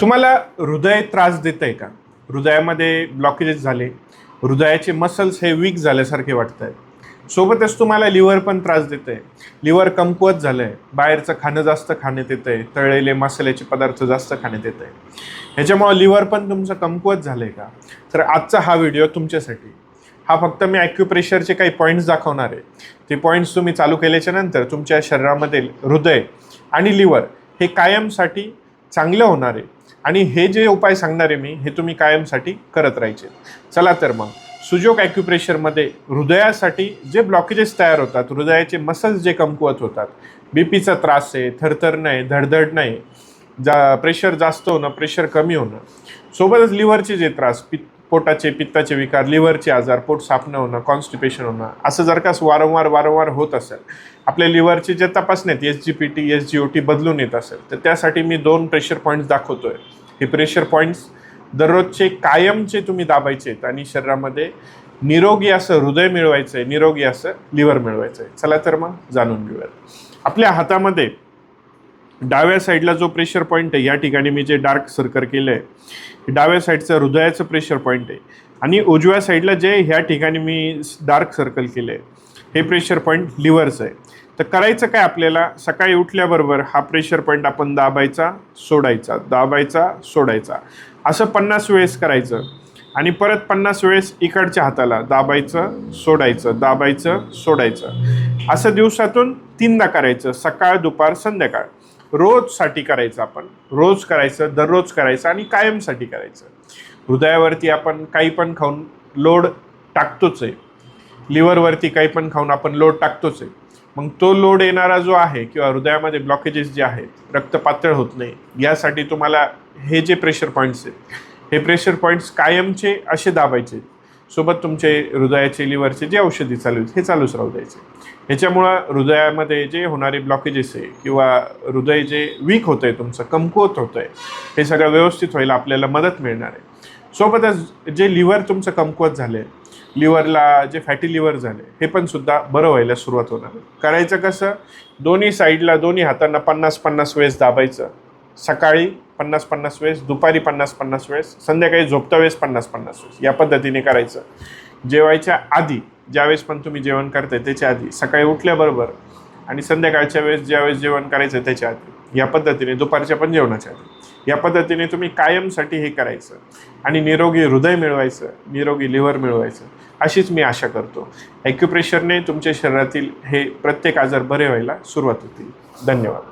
तुम्हाला हृदय त्रास देत आहे का? हृदयामध्ये ब्लॉकेजेस झाले हृदयाचे मसल्स हे वीक झाल्यासारखे वाटत आहे सोबतच तुम्हाला लिव्हर पण त्रास देत आहे लिव्हर कमकुवत झालं आहे बाहेरचं खाणं जास्त खाण्यात येतं आहे तळलेले मसाल्याचे पदार्थ जास्त खाण्यात येत आहे ह्याच्यामुळं लिव्हर पण तुमचं कमकुवत झालं आहे का? तर आजचा हा व्हिडिओ तुमच्यासाठी. हा फक्त मी ॲक्युप्रेशरचे काही पॉईंट्स दाखवणार आहे. ते पॉईंट्स तुम्ही चालू केल्याच्यानंतर तुमच्या शरीरामधील हृदय आणि लिव्हर हे कायमसाठी चांगलं होणार आहे. आणि हे जे उपाय सांगणार आहे मी हे तुम्ही कायमसाठी करत राहायचे. चला तर मग सुजोग ॲक्युप्रेशरमध्ये हृदयासाठी जे ब्लॉकेजेस तयार होतात हृदयाचे मसल्स जे कमकुवत होतात बी पीचा त्रास आहे थरथर नाही धडधड नाही जा प्रेशर जास्त होणं प्रेशर कमी होणं सोबतच लिव्हरचे जे त्रास पित्त पोटाचे पित्ताचे विकार लिव्हरचे आजार पोट साफ होणं कॉन्स्टिपेशन होणं असं जर का वारंवार वारंवार होत असेल आपल्या लिव्हरचे जे तपासण्यात S G P T S G O T बदलून येत असेल तर त्यासाठी मी दोन प्रेशर पॉईंट्स दाखवतोय. हे प्रेशर पॉईंट्स दररोजचे कायमचे तुम्ही दाबायचे आहेत आणि शरीरामध्ये निरोगी असं हृदय मिळवायचं आहे निरोगी असं लिव्हर मिळवायचं आहे चला तर मग जाणून घेऊयात. आपल्या हातामध्ये डाव्या साईडला जो प्रेशर पॉईंट आहे या ठिकाणी मी जे डार्क सर्कल केलं आहे डाव्या साईडचं हृदयाचं प्रेशर पॉईंट आहे. आणि उजव्या साईडला जे ह्या ठिकाणी मी डार्क सर्कल केलं आहे हे प्रेशर पॉईंट लिव्हरचं आहे. तर करायचं काय आपल्याला? सकाळी उठल्याबरोबर हा प्रेशर पॉईंट आपण दाबायचा सोडायचा. दाबायचा सोडायचा. असं पन्नास वेळेस करायचं. आणि परत पन्नास वेळेस इकडच्या हाताला दाबायचं सोडायचं दाबायचं सोडायचं. असं दिवसातून तीनदा करायचं सकाळ दुपार संध्याकाळ. रोजसाठी करायचं आपण. रोज करायचं दररोज करायचं आणि कायमसाठी करायचं. हृदयावरती आपण काही पण खाऊन लोड टाकतोच आहे. लिव्हरवरती काही पण खाऊन आपण लोड टाकतोच आहे. मग तो लोड येणारा जो आहे किंवा हृदयामध्ये ब्लॉकेजेस जे आहेत रक्त पातळ होत नाही यासाठी तुम्हाला हे जे प्रेशर पॉईंट्स आहेत हे प्रेशर पॉईंट्स कायमचे असे दाबायचे सोबत तुमचे हृदयाचे लिव्हरचे जे औषधी चालू आहेत हे चालूच राहू द्यायचे. ह्याच्यामुळं हृदयामध्ये जे होणारे ब्लॉकेजेस आहे किंवा हृदय जे वीक होतं आहे तुमचं कमकुवत होतं आहे हे सगळं व्यवस्थित व्हायला आपल्याला मदत मिळणार आहे. सोबतच जे लिव्हर तुमचं कमकुवत झालं आहे लिव्हरला जे फॅटी लिव्हर झाले हे पण सुद्धा बरं व्हायला सुरुवात होणार आहे. करायचं कसं? दोन्ही साईडला दोन्ही हातांना पन्नास पन्नास वेळेस दाबायचं. सकाळी पन्नास पन्नास वेळेस दुपारी पन्नास पन्नास वेळेस संध्याकाळी झोपता वेळेस पन्नास पन्नास वेळेस. या पद्धतीने करायचं. जेवायच्या आधी ज्यावेळेस पण तुम्ही जेवण करताय त्याच्या आधी सकाळी उठल्याबरोबर आणि संध्याकाळच्या वेळेस ज्यावेळेस जेवण करायचं त्याच्या आधी. या पद्धतीने दुपारच्या पण जेवणाच्या आधी. या पद्धतीने तुम्ही कायमसाठी हे करायचं. आणि निरोगी हृदय मिळवायचं निरोगी लिव्हर मिळवायचं. अशीच मी आशा करतो. ॲक्युप्रेशरने तुमच्या शरीरातील हे प्रत्येक आजार बरे व्हायला सुरुवात होतील. धन्यवाद.